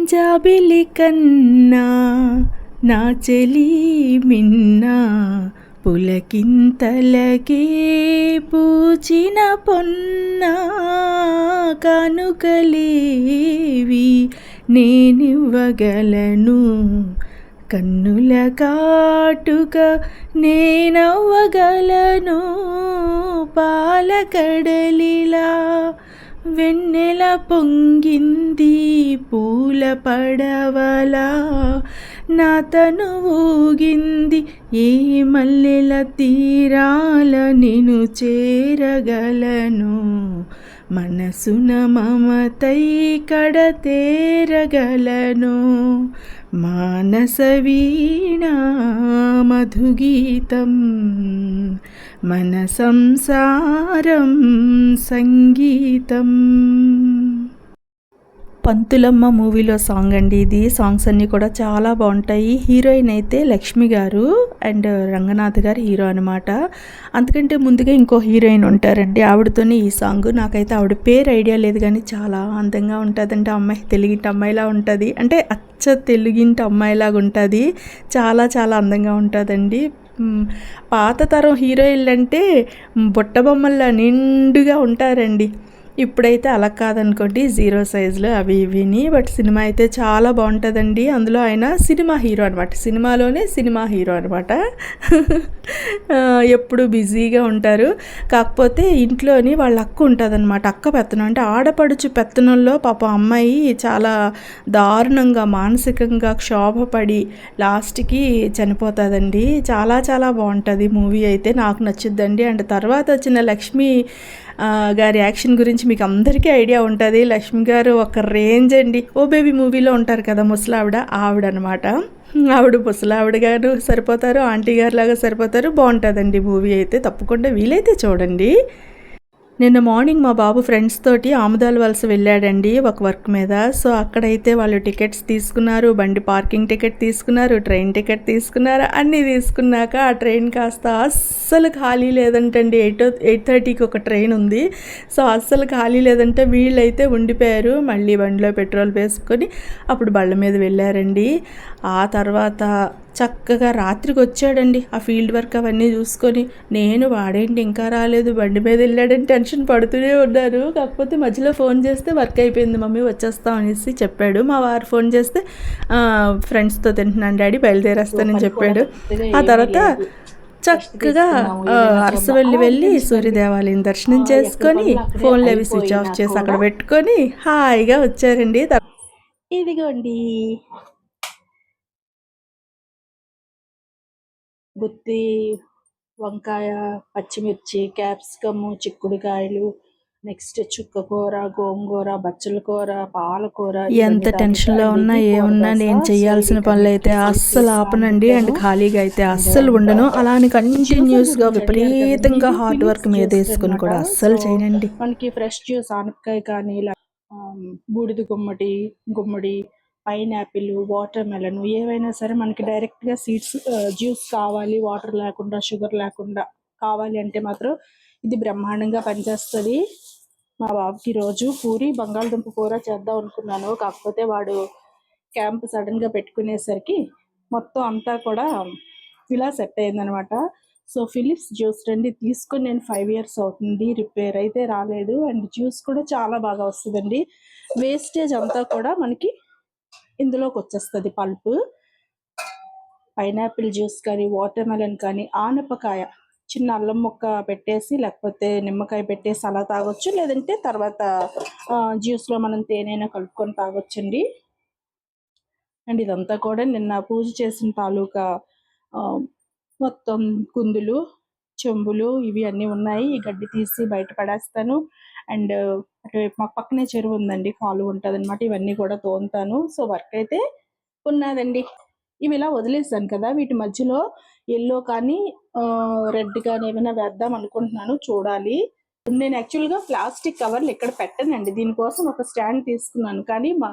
జాబిలి కన్నా నా చెలి మిన్నా పులకింతలకే పూచిన పొన్న కానుకలేవి నేనివ్వగలను. కన్నుల కాటుక నేనవ్వగలను పాలకడలిలా వెన్నెల పొంగింది పూల పడవలా. నా తను ఊగింది ఏ మల్లెల తీరాల నేను చేరగలను. మనసున మమతై కడతేరగలను మానసవీణా మధుగీతం. మన సంసారం సంగీతం. పంతులమ్మ మూవీలో సాంగ్ అండి ఇది. సాంగ్స్ అన్నీ కూడా చాలా బాగుంటాయి. హీరోయిన్ అయితే లక్ష్మి గారు అండ్ రంగనాథ్ గారు హీరో అనమాట అంతకంటే ముందుగా ఇంకో హీరోయిన్ ఉంటారండి. ఆవిడతోనే ఈ సాంగ్. నాకైతే ఆవిడ పేరు ఐడియా లేదు కానీ చాలా అందంగా ఉంటుందంటే అమ్మాయి తెలుగింటి అమ్మాయిలా ఉంటుంది. అంటే అచ్చ తెలుగింటి అమ్మాయిలాగా ఉంటుంది. చాలా చాలా అందంగా ఉంటుందండి. పాత తరం హీరోయిన్లు అంటే బుట్ట బొమ్మల్లా నిండుగా ఉంటారండి. ఇప్పుడైతే అలా కాదనుకోండి జీరో సైజులో అవి ఇవిని బట్ సినిమా అయితే చాలా బాగుంటుందండి. అందులో ఆయన సినిమా హీరో అనమాట సినిమాలోనే సినిమా హీరో అనమాట ఎప్పుడు బిజీగా ఉంటారు. కాకపోతే ఇంట్లోని వాళ్ళ అక్క ఉంటుందన్నమాట. అక్క పెత్తనం. అంటే ఆడపడుచు పెత్తనంలో పాప అమ్మాయి చాలా దారుణంగా మానసికంగా క్షోభపడి లాస్ట్కి చనిపోతుందండి. చాలా చాలా బాగుంటుంది మూవీ అయితే. నాకు నచ్చుద్దండి. అండ్ తర్వాత వచ్చిన లక్ష్మి గారి యాక్షన్ గురించి మీకు అందరికీ ఐడియా ఉంటుంది. లక్ష్మి గారు ఒక రేంజ్ అండి. ఓ బేబీ మూవీలో ఉంటారు కదా ముసలావిడ ఆవిడ అనమాట ఆవిడ ముసలావిడ గారు సరిపోతారు ఆంటీ గారు లాగా సరిపోతారు. బాగుంటుందండి మూవీ అయితే. తప్పకుండా వీలైతే చూడండి. నిన్న మార్నింగ్ మా బాబు ఫ్రెండ్స్ తోటి ఆముదాల వలస వెళ్ళాడండి ఒక వర్క్ మీద. సో అక్కడైతే వాళ్ళు టికెట్స్ తీసుకున్నారు బండి పార్కింగ్ టికెట్ తీసుకున్నారు ట్రైన్ టికెట్ తీసుకున్నారు అన్నీ తీసుకున్నాక ఆ ట్రైన్ కాస్త అస్సలు ఖాళీ లేదంటండి. ఎయిట్ ఎయిట్ థర్టీకి ఒక ట్రైన్ ఉంది. సో అస్సలు ఖాళీ లేదంటే వీళ్ళైతే ఉండిపోయారు. మళ్ళీ బండిలో పెట్రోల్ వేసుకొని అప్పుడు బళ్ళ మీద వెళ్ళారండి. ఆ తర్వాత చక్కగా రాత్రికి వచ్చాడండి ఆ ఫీల్డ్ వర్క్ అవన్నీ చూసుకొని నేను వాడేంటి ఇంకా రాలేదు. బండి మీద వెళ్ళాడని టెన్షన్ పడుతూనే ఉన్నారు. కాకపోతే మధ్యలో ఫోన్ చేస్తే వర్క్ అయిపోయింది. మమ్మీ వచ్చేస్తాం అనేసి చెప్పాడు. మా వారు ఫోన్ చేస్తే ఫ్రెండ్స్తో తింటున్నాను డాడీ బయలుదేరేస్తానని చెప్పాడు. ఆ తర్వాత చక్కగా ఆ, అరసవెల్లి వెళ్ళి సూర్యదేవాలయం దర్శనం చేసుకొని ఫోన్లు అవి స్విచ్ ఆఫ్ చేసి అక్కడ పెట్టుకొని హాయిగా వచ్చారండి. ఇదిగోండి. గుత్తి వంకాయ పచ్చిమిర్చి క్యాప్సికము చిక్కుడుకాయలు నెక్స్ట్ చుక్కకూర గోంగూర బచ్చల కూర పాలకూర ఎంత టెన్షన్లో ఉన్నా ఏమున్నా నేను చేయాల్సిన పనులు అయితే అస్సలు ఆపనండి అండ్ ఖాళీగా అయితే అస్సలు ఉండను. అలానే కంటిన్యూస్గా విపరీతంగా హార్డ్ వర్క్ మీద వేసుకుని కూడా అస్సలు చేయనండి. మనకి ఫ్రెష్ జ్యూస్ ఆనపకాయ కానీ బూడిద గుమ్మడి గుమ్మడి పైనాపిల్ వాటర్ మెలన్ ఏవైనా సరే మనకి డైరెక్ట్గా సీడ్స్ జ్యూస్ కావాలి వాటర్ లేకుండా షుగర్ లేకుండా కావాలి అంటే మాత్రం ఇది బ్రహ్మాండంగా పనిచేస్తుంది. మా బాబుకి రోజు పూరి బంగాళదుంప కూర చేద్దాం అనుకున్నాను. కాకపోతే వాడు క్యాంప్ సడన్గా పెట్టుకునేసరికి మొత్తం అంతా కూడా ఇలా సెట్ అయిందనమాట. సో ఫిలిప్స్ జ్యూస్ రండి తీసుకొని నేను ఫైవ్ ఇయర్స్ అవుతుంది. రిపేర్ అయితే రాలేదు. అండ్ జ్యూస్ కూడా చాలా బాగా వస్తుందండి. వేస్టేజ్ అంతా కూడా మనకి ఇందులోకి వచ్చేస్తుంది పల్పు. పైనాపిల్ జ్యూస్ కానీ వాటర్ మెలన్ కానీ ఆనపకాయ చిన్న అల్లం ముక్క పెట్టేసి లేకపోతే నిమ్మకాయ పెట్టేసి అలా తాగొచ్చు. లేదంటే తర్వాత ఆ, జ్యూస్లో మనం తేనైనా కలుపుకొని తాగొచ్చండి. అండ్ ఇదంతా కూడా నిన్న పూజ చేసిన తాలూకా మొత్తం కుందులు చెంబులు ఇవి అన్నీ ఉన్నాయి. ఈ గడ్డి తీసి బయట పడేస్తాను. అండ్ రేపు మా పక్కనే చెరువు ఉందండి కాలువ ఉంటుంది అనమాట ఇవన్నీ కూడా తోముతాను. సో వర్క్ అయితే ఉన్నదండి. ఇవి ఇలా వదిలేసాను కదా వీటి మధ్యలో ఎల్లో కానీ రెడ్ కానీ ఏమైనా వేద్దాం అనుకుంటున్నాను చూడాలి. నేను యాక్చువల్గా ప్లాస్టిక్ కవర్లు ఇక్కడ పెట్టనండి. దీనికోసం ఒక స్టాండ్ తీసుకున్నాను. కానీ మా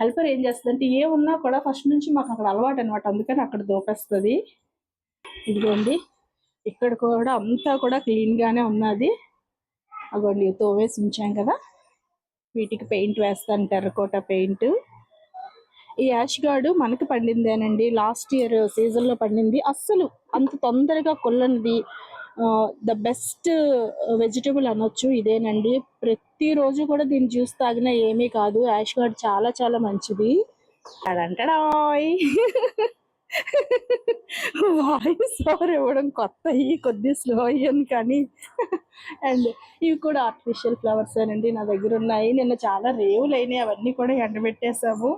హెల్పర్ ఏం చేస్తుందంటే ఏ ఉన్నా కూడా ఫస్ట్ నుంచి మాకు అక్కడ అలవాటు అనమాట అందుకని అక్కడ దోపేస్తుంది. ఇదిగోండి. ఇక్కడ కూడా అంతా కూడా క్లీన్ గానే ఉన్నది. అగోండి తోవేసి ఉంచాం కదా. వీటికి పెయింట్ వేస్తాను టెర్రకోట పెయింట్. ఈ యాష్ గార్డు మనకి పండిందేనండి. లాస్ట్ ఇయర్ సీజన్లో పండింది. అస్సలు అంత తొందరగా కొల్లనిది ద బెస్ట్ వెజిటబుల్ అనొచ్చు ఇదేనండి. ప్రతిరోజు కూడా దీన్ని జ్యూస్ తాగినా ఏమీ కాదు. యాష్ గార్డ్ చాలా చాలా మంచిది. అడంటడాయ్ వాయిస్ ఓవర్ ఇవ్వడం కొత్త అయ్యి కొద్ది స్లో అయ్యాను కానీ. అండ్ ఇవి కూడా ఆర్టిఫిషియల్ ఫ్లవర్స్ అండి నా దగ్గర ఉన్నాయి. నిన్న చాలా రేవులు అయినాయి అవన్నీ కూడా ఎండబెట్టేసాము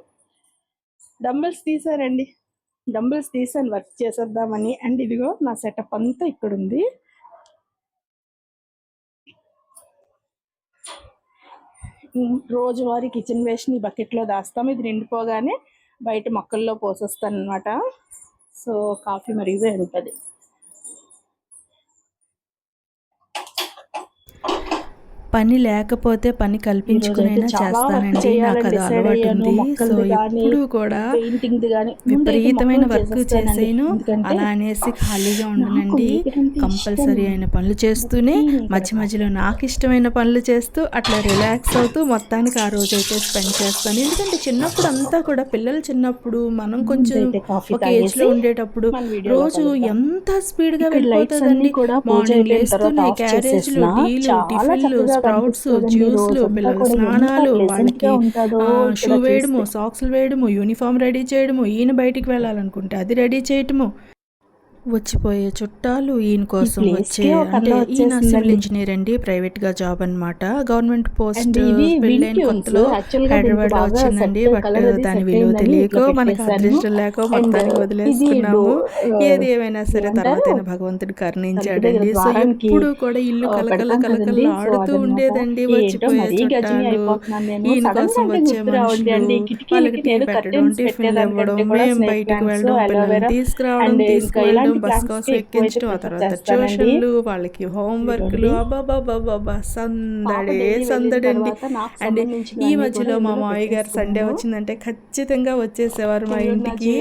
డంబుల్స్ తీసానండి డంబుల్స్ తీసాను వర్క్ చేసేద్దామని. అండ్ ఇదిగో నా సెటప్ అంతా ఇక్కడ ఉంది. రోజువారీ కిచెన్ వేస్ట్ని బకెట్ దాస్తాం ఇది నిండిపోగానే బయట మొక్కల్లో పోసేస్తాను అనమాట సో కాఫీ మరిగితే ఉంటుంది. పని లేకపోతే పని కల్పించుకునైనా చేస్తానండి. నాకు అది అలవాటు. ఉంది సో ఎప్పుడు కూడా విపరీతమైన వర్క్ చేసేను అలా అనేసి ఖాళీగా ఉండనండి. కంపల్సరీ అయిన పనులు చేస్తూనే మధ్య మధ్యలో నాకు ఇష్టమైన పనులు చేస్తూ అట్లా రిలాక్స్ అవుతూ మొత్తానికి ఆ రోజు అయితే స్పెండ్ చేస్తాను. ఎందుకంటే చిన్నప్పుడు అంతా కూడా పిల్లలు చిన్నప్పుడు మనం కొంచెం ఒక ఏజ్లో తాగేసి ఉండేటప్పుడు రోజు. ఎంత స్పీడ్గా ఇక్కడ lights అన్నీ వెళ్ళిపోతుందండి? మార్నింగ్ లేస్తూనే క్యారేజ్లు టీలు టిఫిన్లు స్ప్రౌట్స్. జ్యూస్లు పిల్లల స్నానాలు వాళ్ళకి షూ వేయడము. సాక్స్లు వేయడము యూనిఫామ్ రెడీ చేయడము ఈయన బయటికి వెళ్ళాలనుకుంటే అది రెడీ చేయడము వచ్చిపోయే చుట్టాలు ఈయన కోసం వచ్చే అంటే ఈయన సివిల్. ఇంజనీర్ అండి ప్రైవేట్గా జాబ్ అన్నమాట గవర్నమెంట్ పోస్ట్ పెళ్ళైన. కొత్తలో హైదరాబాద్ వచ్చిందండి బట్ దాని విలువ తెలియక మనకి. అదృష్టం లేక మొత్తానికి డో- ఆ, ఏది ఏమైనా సరే? తర్వాత భగవంతుడు కరుణించాడండి సో ఎప్పుడు కూడా ఇల్లు కలకల కలకల ఆడుతూ. ఉండేదండి వచ్చిపోయే చుట్టాలు. ఈయన కోసం వచ్చే. మనుషులు వాళ్ళకి టీ నేను పెట్టడం టిఫిన్లు ఇవ్వడం మేము బయటికి వెళ్ళడం పిల్లల్ని తీసుకురావడం తీసుకువెళ్ళడం ఇలాంటి బస్ కోసం ఎక్కించడం ఆ తర్వాత. ట్యూషన్లు వాళ్ళకి హోంవర్క్లు. అబ్బాబాబాబా సందడే సందడండి అండ్ ఈ మధ్యలో మా మావయ్య గారు సండే. వచ్చిందంటే ఖచ్చితంగా వచ్చేసేవారు మా ఇంటికి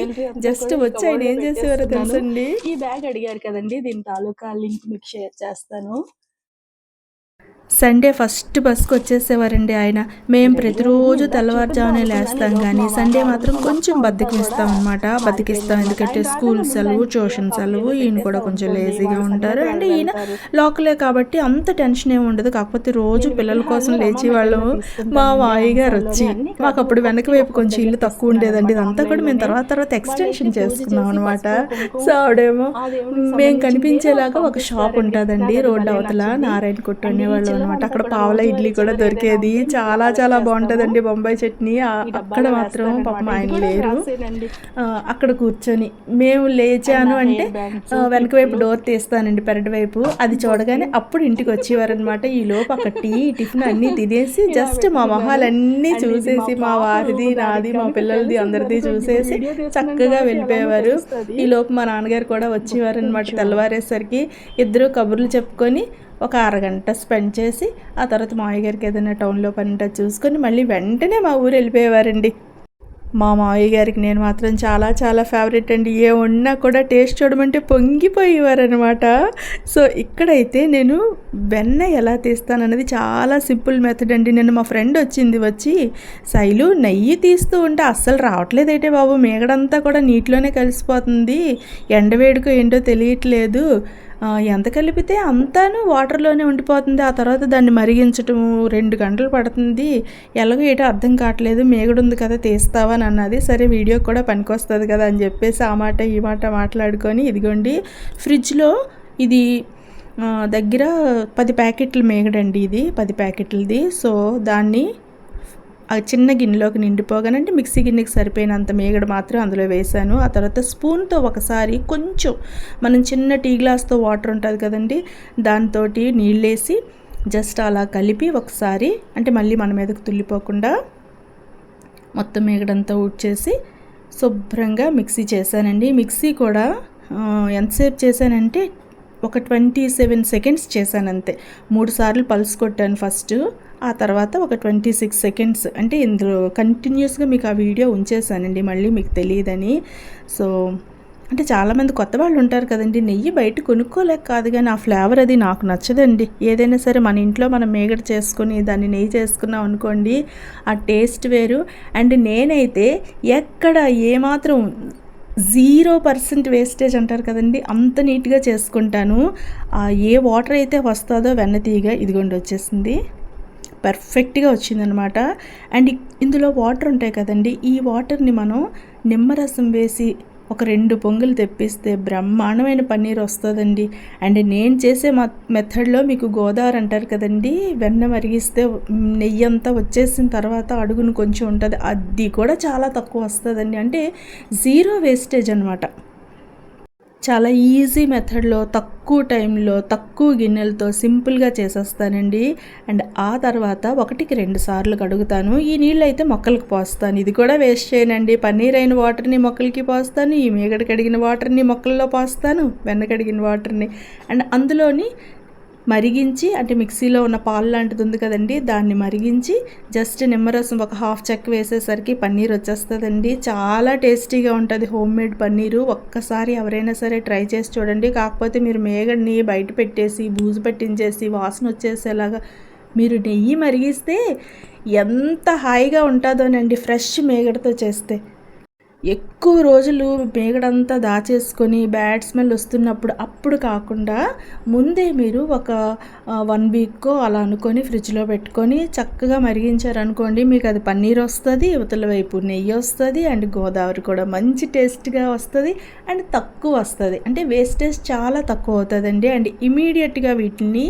జస్ట్ వచ్చి ఆయన ఏం చేసేవారో. తెలుసండి ఈ బ్యాగ్ అడిగారు కదండి దీని తాలూకా లింక్ మీకు షేర్ చేస్తాను సండే ఫస్ట్ బస్కి వచ్చేసేవారండి ఆయన. మేము ప్రతిరోజు తెల్లవారుజామునే లేస్తాం కానీ సండే మాత్రం కొంచెం బద్దకిస్తాం అనమాట బద్దకిస్తాం ఎందుకంటే స్కూల్ సెలవు ట్యూషన్ సెలవు ఈయన కూడా కొంచెం లేజీగా ఉంటారు. అండ్ ఈయన లోకలే కాబట్టి అంత టెన్షన్ ఏమి ఉండదు. కాకపోతే రోజు పిల్లల కోసం లేచి వాళ్ళము మా వాయి గారు వచ్చి మాకు అప్పుడు వెనక వైపు కొంచెం ఇల్లు తక్కువ ఉండేదండి. ఇదంతా కూడా మేము తర్వాత తర్వాత ఎక్స్టెన్షన్ చేసుకున్నాం అనమాట సో ఆవిడేమో మేము కనిపించేలాగా ఒక షాప్ ఉంటుందండి రోడ్డు అవతల నారాయణ కొట్టు అనేవాళ్ళు అనమాట అక్కడ పావల ఇడ్లీ కూడా దొరికేది. చాలా చాలా బాగుంటుందండి బొంబాయి చట్నీ. అక్కడ మాత్రం పాపం ఆయన లేరు. అక్కడ కూర్చొని మేము లేచాను అంటే వెనక వైపు డోర్ తీస్తానండి పెరటి వైపు. అది చూడగానే అప్పుడు ఇంటికి వచ్చేవారనమాట ఈ లోపు అక్కడ టీ టిఫిన్ అన్నీ తినేసి జస్ట్ మా మొహాలన్నీ చూసేసి మా వారిది నాది మా పిల్లలది అందరిది చూసేసి చక్కగా వెళ్ళిపోయేవారు ఈ లోపు మా నాన్నగారు కూడా వచ్చేవారు అనమాట తెల్లవారేసరికి. ఇద్దరు కబుర్లు చెప్పుకొని ఒక అరగంట స్పెండ్ చేసి ఆ తర్వాత మావయ్య గారికి ఏదైనా టౌన్లో పని ఉంటే చూసుకొని మళ్ళీ వెంటనే మా ఊరు వెళ్ళిపోయేవారండి. మా మావయ్య గారికి నేను మాత్రం చాలా చాలా ఫేవరెట్ అండి. ఏ ఉన్నా కూడా టేస్ట్ చూడమంటే పొంగిపోయేవారనమాట సో ఇక్కడైతే నేను వెన్న ఎలా తీస్తానన్నది చాలా సింపుల్ మెథడ్ అండి. నేను మా ఫ్రెండ్ వచ్చింది వచ్చి శైలు నెయ్యి తీస్తూ ఉంటే అస్సలు రావట్లేదేంటే బాబు? మేగడంతా కూడా నీటిలోనే కలిసిపోతుంది. ఎండవేడుకో ఏంటో తెలియట్లేదు. ఎంత కలిపితే అంతాను వాటర్లోనే ఉండిపోతుంది. ఆ తర్వాత దాన్ని మరిగించటం రెండు గంటలు పడుతుంది. ఎలాగో ఏటో అర్థం కావట్లేదు. మేగడు ఉంది కదా తీస్తావా అని అన్నది. సరే వీడియో కూడా పనికొస్తుంది కదా అని చెప్పేసి ఆ మాట ఈ మాట మాట్లాడుకొని ఇదిగోండి. ఫ్రిడ్జ్లో ఇది దగ్గర పది ప్యాకెట్లు మేగడండి ఇది పది ప్యాకెట్లది. సో దాన్ని చిన్న గిన్నెలోకి నిండిపోగానంటే మిక్సీ గిన్నెకి సరిపోయినంత మేగడు మాత్రం అందులో వేసాను ఆ తర్వాత స్పూన్తో ఒకసారి కొంచెం మనం చిన్న టీ గ్లాస్తో వాటర్ ఉంటుంది కదండి దాంతో నీళ్ళేసి జస్ట్ అలా కలిపి ఒకసారి అంటే మళ్ళీ మన మీదకు తుల్లిపోకుండా మొత్తం మేగడంతా ఊడ్చేసి శుభ్రంగా మిక్సీ చేశానండి. మిక్సీ కూడా ఎంతసేపు చేశానంటే ఒక ట్వంటీ సెవెన్ సెకండ్స్ చేశాను అంతే. మూడు సార్లు పల్స్ కొట్టాను ఫస్ట్. ఆ తర్వాత ఒక ట్వంటీ సిక్స్ సెకండ్స్ అంటే ఇందులో కంటిన్యూస్గా మీకు ఆ వీడియో ఉంచేసానండి మళ్ళీ మీకు తెలియదని. సో అంటే చాలామంది కొత్త వాళ్ళు ఉంటారు కదండి నెయ్యి బయట కొనుక్కోలేక కాదు కానీ ఆ ఫ్లేవర్ అది నాకు నచ్చదండి. ఏదైనా సరే మన ఇంట్లో మనం మేగడ చేసుకుని దాన్ని నెయ్యి చేసుకున్నాం అనుకోండి ఆ టేస్ట్ వేరు. అండ్ నేనైతే ఎక్కడ ఏమాత్రం జీరో పర్సెంట్ వేస్టేజ్ అంటారు కదండి అంత నీట్గా చేసుకుంటాను. ఏ వాటర్ అయితే వస్తుందో వెన్న తీగ ఇదిగోండి వచ్చేసింది. పర్ఫెక్ట్గా వచ్చిందనమాట. అండ్ ఇందులో వాటర్ ఉంటాయి కదండి ఈ వాటర్ని మనం నిమ్మరసం వేసి ఒక రెండు పొంగులు తెప్పిస్తే బ్రహ్మాండమైన పన్నీర్ వస్తుందండి. అండ్ నేను చేసే మెథడ్లో మీకు గోదావరి అంటారు కదండి వెన్న మరిగిస్తే నెయ్యి అంతా వచ్చేసిన తర్వాత అడుగును కొంచెం ఉంటుంది అది కూడా చాలా తక్కువ వస్తుందండి. అంటే జీరో వేస్టేజ్ అనమాట. చాలా ఈజీ మెథడ్లో తక్కువ టైంలో తక్కువ గిన్నెలతో సింపుల్గా చేసేస్తానండి. అండ్ ఆ తర్వాత ఒకటికి రెండు సార్లు కడుగుతాను. ఈ నీళ్ళు అయితే మొక్కలకు పోస్తాను. ఇది కూడా వేస్ట్ చేయనండి. పన్నీర్ అయిన వాటర్ని మొక్కలకి పోస్తాను. ఈ మీగడ కడిగిన వాటర్ని మొక్కల్లో పోస్తాను. వెన్న కడిగిన వాటర్ని అండ్ అందులోని మరిగించి అంటే మిక్సీలో ఉన్న పాలు లాంటిది ఉంది కదండి దాన్ని మరిగించి జస్ట్ నిమ్మరసం ఒక హాఫ్ చెక్ వేసేసరికి పన్నీర్ వచ్చేస్తుందండి. చాలా టేస్టీగా ఉంటుంది హోమ్ మేడ్ పన్నీరు. ఒక్కసారి ఎవరైనా సరే ట్రై చేసి చూడండి. కాకపోతే మీరు మేగడిని బయట పెట్టేసి బూజు పెట్టించేసి వాసన వచ్చేసేలాగా మీరు నెయ్యి మరిగిస్తే ఎంత హాయిగా ఉంటుందోనండి ఫ్రెష్ మేగడతో చేస్తే. ఎక్కువ రోజులు మేగడంతా దాచేసుకొని బ్యాడ్ స్మెల్ వస్తున్నప్పుడు అప్పుడు కాకుండా ముందే మీరు ఒక వన్ వీక్కో అలా అనుకొని ఫ్రిడ్జ్లో పెట్టుకొని చక్కగా మరిగించారనుకోండి మీకు అది పన్నీర్ వస్తుంది ఇవతల వైపు నెయ్యి వస్తుంది అండ్ గోదావరి కూడా మంచి టేస్ట్గా వస్తుంది అండ్ తక్కువ వస్తుంది. అంటే వేస్టేజ్ చాలా తక్కువ అవుతుందండి. అండ్ ఇమీడియట్గా వీటిని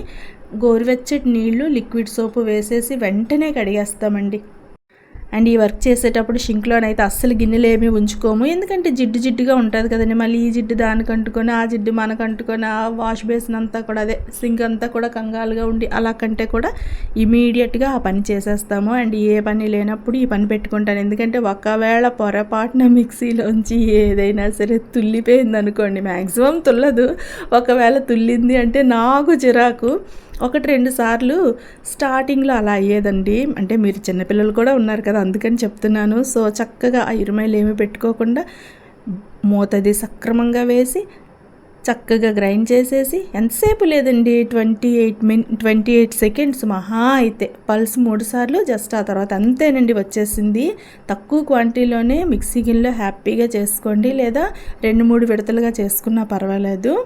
గోరువెచ్చటి నీళ్ళు లిక్విడ్ సోపు వేసేసి వెంటనే కడిగేస్తామండి. అండ్ ఈ వర్క్ చేసేటప్పుడు షింక్లోనైతే అస్సలు గిన్నెలు ఏమీ ఉంచుకోము. ఎందుకంటే జిడ్డు జిడ్డుగా ఉంటుంది కదండి. మళ్ళీ ఈ జిడ్డు దానికి అంటుకొని ఆ జిడ్డు మనకు అంటుకొని ఆ వాష్ బేసిన్ అంతా కూడా అదే సింక్ అంతా కూడా కంగాలుగా ఉండి అలా కంటే కూడా ఇమీడియట్గా ఆ పని చేసేస్తాము. అండ్ ఏ పని లేనప్పుడు ఈ పని పెట్టుకుంటాను. ఎందుకంటే ఒకవేళ పొరపాటున మిక్సీలోంచి ఏదైనా సరే తుల్లిపోయింది అనుకోండి మ్యాక్సిమం తుల్లదు. ఒకవేళ తుల్లింది అంటే నాకు చిరాకు. ఒకటి రెండు సార్లు స్టార్టింగ్లో అలా అయ్యేదండి. అంటే మీరు చిన్నపిల్లలు కూడా ఉన్నారు కదా అందుకని చెప్తున్నాను. సో చక్కగా ఆ ఇరుమైలు ఏమి పెట్టుకోకుండా మూతది సక్రమంగా వేసి చక్కగా గ్రైండ్ చేసేసి ఎంతసేపు లేదండి? Twenty eight min twenty eight seconds మహా అయితే. పల్స్ మూడు సార్లు జస్ట్ ఆ తర్వాత అంతేనండి వచ్చేసింది. తక్కువ క్వాంటిటీలోనే మిక్సీ గిన్నెలో హ్యాపీగా చేసుకోండి. లేదా రెండు మూడు విడతలుగా చేసుకున్నా పర్వాలేదు.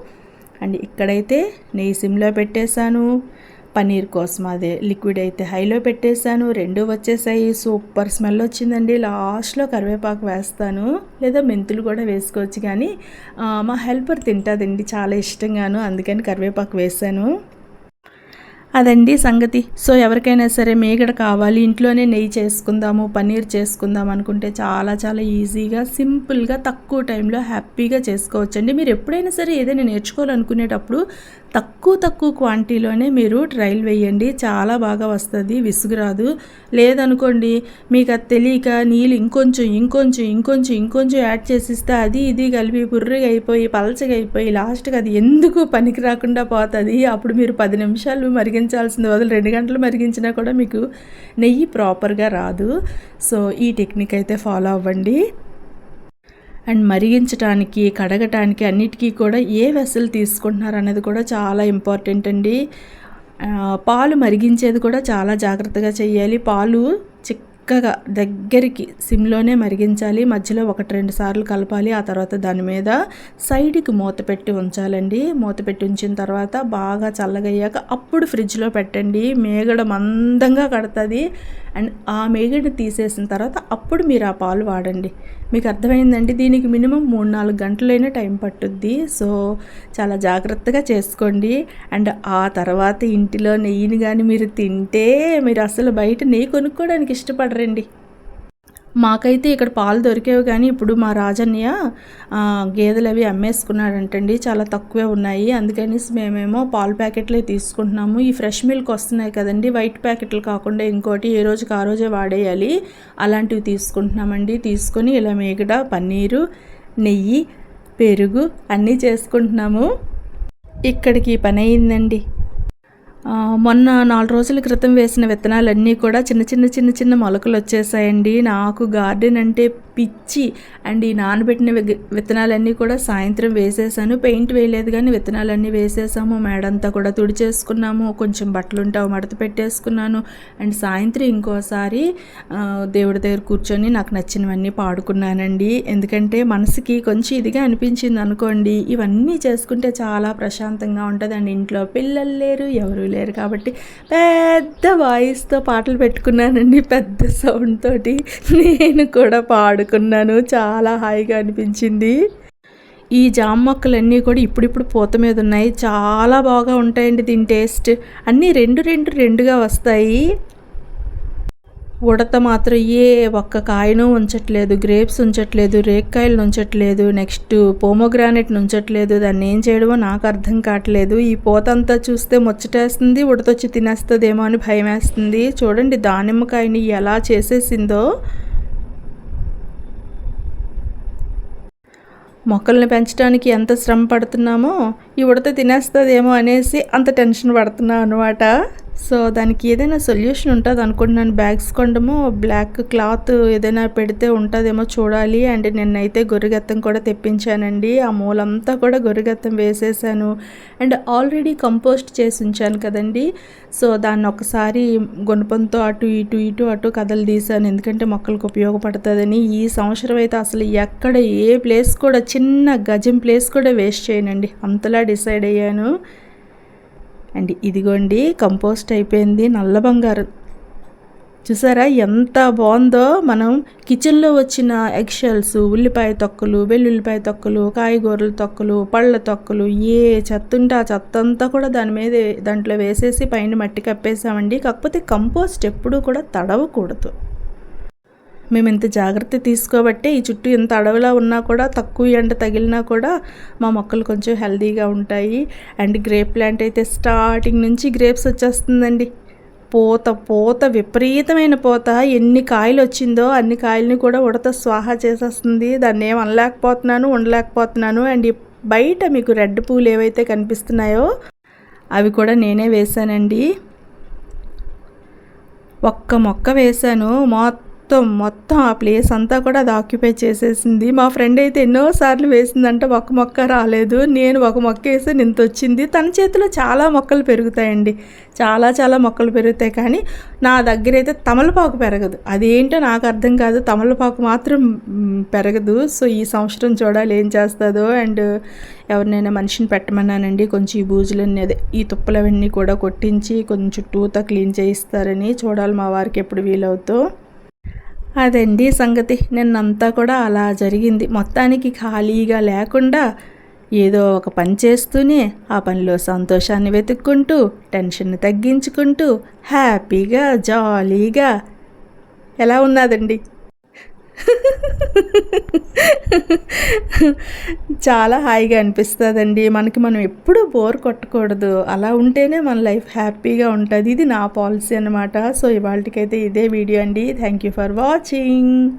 అండ్ ఇక్కడైతే నెయ్యి సిమ్లో పెట్టేశాను. పన్నీర్ కోసం అదే లిక్విడ్ అయితే హైలో పెట్టేశాను. రెండు వచ్చేసాయి. సూపర్ స్మెల్ వచ్చిందండి. లాస్ట్లో కరివేపాకు వేస్తాను. లేదా మెంతులు కూడా వేసుకోవచ్చు కానీ మా హెల్పర్ తింటుందండి. చాలా ఇష్టంగాను. అందుకని కరివేపాకు వేసాను అదండి సంగతి. సో ఎవరికైనా సరే మేగడ కావాలి ఇంట్లోనే నెయ్యి చేసుకుందాము పన్నీర్ చేసుకుందాం అనుకుంటే చాలా చాలా ఈజీగా సింపుల్గా తక్కువ టైంలో హ్యాపీగా చేసుకోవచ్చండి. మీరు ఎప్పుడైనా సరే ఏదైనా నేర్చుకోవాలనుకునేటప్పుడు తక్కువ తక్కువ క్వాంటిటీలోనే మీరు ట్రైల్ వేయండి. చాలా బాగా వస్తుంది విసుగురాదు లేదనుకోండి మీకు అది తెలియక నీళ్ళు ఇంకొంచెం ఇంకొంచెం ఇంకొంచెం ఇంకొంచెం యాడ్ చేసిస్తే అది ఇది కలిపి పుర్రిగా అయిపోయి పలచగా అయిపోయి లాస్ట్కి అది ఎందుకు పనికి రాకుండా పోతుంది? అప్పుడు మీరు పది నిమిషాలు మరిగించాల్సింది వదిలి రెండు గంటలు మరిగించినా కూడా మీకు నెయ్యి ప్రాపర్గా రాదు. సో ఈ టెక్నిక్ అయితే ఫాలో అవ్వండి. అండ్ మరిగించడానికి కడగటానికి అన్నిటికీ కూడా ఏ వెసలు తీసుకుంటున్నారు అనేది కూడా చాలా ఇంపార్టెంట్ అండి. పాలు మరిగించేది కూడా చాలా జాగ్రత్తగా చేయాలి. పాలు చిక్కగా దగ్గరికి సిమ్లోనే మరిగించాలి. మధ్యలో ఒకటి రెండు సార్లు కలపాలి. ఆ తర్వాత దాని మీద సైడ్కి మూత పెట్టి ఉంచాలండి. మూత పెట్టి ఉంచిన తర్వాత బాగా చల్లగయ్యాక అప్పుడు ఫ్రిడ్జ్లో పెట్టండి. మేగడ మందంగా కడుతుంది. అండ్ ఆ మేగడ తీసేసిన తర్వాత అప్పుడు మీరు ఆ పాలు వాడండి. మీకు అర్థమైందండి? దీనికి మినిమం మూడు నాలుగు గంటలైనా టైం పట్టుద్ది. సో చాలా జాగ్రత్తగా చేసుకోండి. అండ్ ఆ తర్వాత ఇంటిలో నెయ్యిని కానీ మీరు తింటే మీరు అసలు బయట నెయ్యి కొనుక్కోవడానికి ఇష్టపడరండి. మాకైతే ఇక్కడ పాలు దొరికేవి కానీ ఇప్పుడు మా రాజన్య గేదెలు అవి అమ్మేసుకున్నాడంటండి. చాలా తక్కువే ఉన్నాయి. అందుకని మేమేమో పాలు ప్యాకెట్లే తీసుకుంటున్నాము. ఈ ఫ్రెష్ మిల్క్ వస్తున్నాయి కదండి. వైట్ ప్యాకెట్లు కాకుండా ఇంకోటి ఏ రోజుకి ఆ రోజే వాడేయాలి. అలాంటివి తీసుకుంటున్నామండి. తీసుకొని ఇలా మేగడ పన్నీరు నెయ్యి పెరుగు అన్నీ చేసుకుంటున్నాము. ఇక్కడికి పని అయిందండి. మొన్న నాలుగు రోజుల క్రితం వేసిన విత్తనాలన్నీ కూడా చిన్న చిన్న చిన్న చిన్న మొలకలు వచ్చేసాయండి. నాకు గార్డెన్ అంటే పిచ్చి. అండ్ ఈ నానబెట్టిన వి- విత్తనాలన్నీ కూడా సాయంత్రం వేసేసాను. పెయింట్ వేయలేదు కానీ విత్తనాలన్నీ వేసేసాము. మేడంతా కూడా తుడిచేసుకున్నాము. కొంచెం బట్టలు మడత పెట్టేసుకున్నాను. అండ్ సాయంత్రం ఇంకోసారి దేవుడి దగ్గర కూర్చొని నాకు నచ్చినవన్నీ పాడుకున్నానండి. ఎందుకంటే మనసుకి కొంచెం ఇదిగా అనిపించింది అనుకోండి. ఇవన్నీ చేసుకుంటే చాలా ప్రశాంతంగా ఉంటుంది అండ్ ఇంట్లో పిల్లలు లేరు ఎవరు లేరు కాబట్టి పెద్ద వాయిస్తో పాటలు పెట్టుకున్నానండి పెద్ద సౌండ్ తోటి. నేను కూడా పాడుకున్నాను చాలా హాయిగా అనిపించింది. ఈ జామ మొక్కలన్నీ కూడా ఇప్పుడిప్పుడు పూత మీద ఉన్నాయి చాలా బాగా ఉంటాయండి దీని టేస్ట్ అన్నీ రెండు రెండు రెండుగా వస్తాయి. ఉడత మాత్రం ఏ ఒక్క కాయను ఉంచట్లేదు గ్రేప్స్ ఉంచట్లేదు రేక్కాయలు ఉంచట్లేదు నెక్స్ట్ పోమోగ్రానైట్ ఉంచట్లేదు దాన్ని ఏం చేయడమో నాకు అర్థం కావట్లేదు. ఈ పోతంతా చూస్తే ముచ్చటేస్తుంది ఉడతొచ్చి తినేస్తుందేమో అని భయం వేస్తుంది చూడండి దానిమ్మకాయని ఎలా చేసేసిందో. మొక్కల్ని పెంచడానికి ఎంత శ్రమ పడుతున్నామో ఈ ఉడత తినేస్తుందేమో అనేసి అంత టెన్షన్ పడుతున్నాం అనమాట సో దానికి ఏదైనా సొల్యూషన్ ఉంటుంది అనుకుంటున్నాను. బ్యాగ్స్ కొండము బ్లాక్ క్లాత్ ఏదైనా పెడితే ఉంటుందేమో చూడాలి. అండ్ నిన్నైతే గొర్రెగత్తం కూడా తెప్పించానండి. ఆ మూలంతా కూడా గొర్రెగత్తం వేసేసాను. అండ్ ఆల్రెడీ కంపోస్ట్ చేసి ఉంచాను కదండి. సో దాన్ని ఒకసారి గుణపంతో అటు ఇటు ఇటు అటు కథలు తీశాను. ఎందుకంటే మొక్కలకు ఉపయోగపడుతుందని. ఈ సంవత్సరం అయితే అసలు ఎక్కడ ఏ ప్లేస్ కూడా చిన్న గజం ప్లేస్ కూడా వేస్ట్ చేయనండి. అంతలా డిసైడ్ అయ్యాను. అండ్. ఇదిగోండి కంపోస్ట్ అయిపోయింది నల్ల బంగారం. చూసారా ఎంత బాగుందో? మనం కిచెన్లో వచ్చిన ఎగ్షెల్స్ ఉల్లిపాయ తొక్కలు వెల్లుల్లిపాయ తొక్కలు కాయగూరల తొక్కలు పళ్ళ తొక్కలు ఏ చెత్త ఉంటే ఆ చెత్త అంతా కూడా దాని మీద దాంట్లో వేసేసి పైన మట్టి కప్పేసామండి. కాకపోతే కంపోస్ట్ ఎప్పుడూ కూడా తడవకూడదు. మేము ఇంత జాగ్రత్త తీసుకోబట్టే ఈ చుట్టూ ఇంత అడవిలా ఉన్నా కూడా తక్కువ ఎండ తగిలినా కూడా మా మొక్కలు కొంచెం హెల్దీగా ఉంటాయి. అండ్ గ్రేప్ ప్లాంట్ అయితే స్టార్టింగ్ నుంచి గ్రేప్స్ వచ్చేస్తుందండి. పూత పూత విపరీతమైన పూత. ఎన్ని కాయలు వచ్చిందో అన్ని కాయలని కూడా ఉడత స్వాహా చేసేస్తుంది. దాన్ని ఏం అనలేకపోతున్నాను ఉండలేకపోతున్నాను. అండ్ బయట మీకు రెడ్ పూలు ఏవైతే కనిపిస్తున్నాయో అవి కూడా నేనే వేశానండి. ఒక్క మొక్క వేశాను. మొత్తం మొత్తం మొత్తం ఆ ప్లేస్ అంతా కూడా అది ఆక్యుపై చేసేసింది. మా ఫ్రెండ్ అయితే ఎన్నోసార్లు వేసిందంటే ఒక మొక్క రాలేదు నేను ఒక మొక్క వేసి ఇంత వచ్చింది. తన చేతిలో చాలా మొక్కలు పెరుగుతాయండి. చాలా చాలా మొక్కలు పెరుగుతాయి కానీ నా దగ్గర అయితే తమలపాకు పెరగదు. అదేంటో నాకు అర్థం కాదు. తమలపాకు మాత్రం పెరగదు. సో ఈ సంవత్సరం చూడాలి ఏం చేస్తుందో అండ్ ఎవరినైనా మనిషిని పెట్టమన్నానండి కొంచెం ఈ బూజులన్నీ అదే ఈ తుప్పలవన్నీ కూడా కొట్టించి కొంచెం చుట్టూతా క్లీన్ చేయిస్తారని చూడాలి మా వారికి ఎప్పుడు వీలవుతో. అదండి సంగతి. నిన్నంతా కూడా అలా జరిగింది. మొత్తానికి ఖాళీగా లేకుండా ఏదో ఒక పని చేస్తూనే ఆ పనిలో సంతోషాన్ని వెతుక్కుంటూ టెన్షన్ తగ్గించుకుంటూ హ్యాపీగా జాలీగా ఎలా ఉన్నదండి? చాలా హాయిగా అనిపిస్తుందండి. మనకి మనం ఎప్పుడూ బోర్ కొట్టకూడదు. అలా ఉంటేనే మన లైఫ్ హ్యాపీగా ఉంటుంది. ఇది నా పాలసీ అనమాట సో ఇవాళకైతే ఇదే వీడియో అండి. Thank you for watching.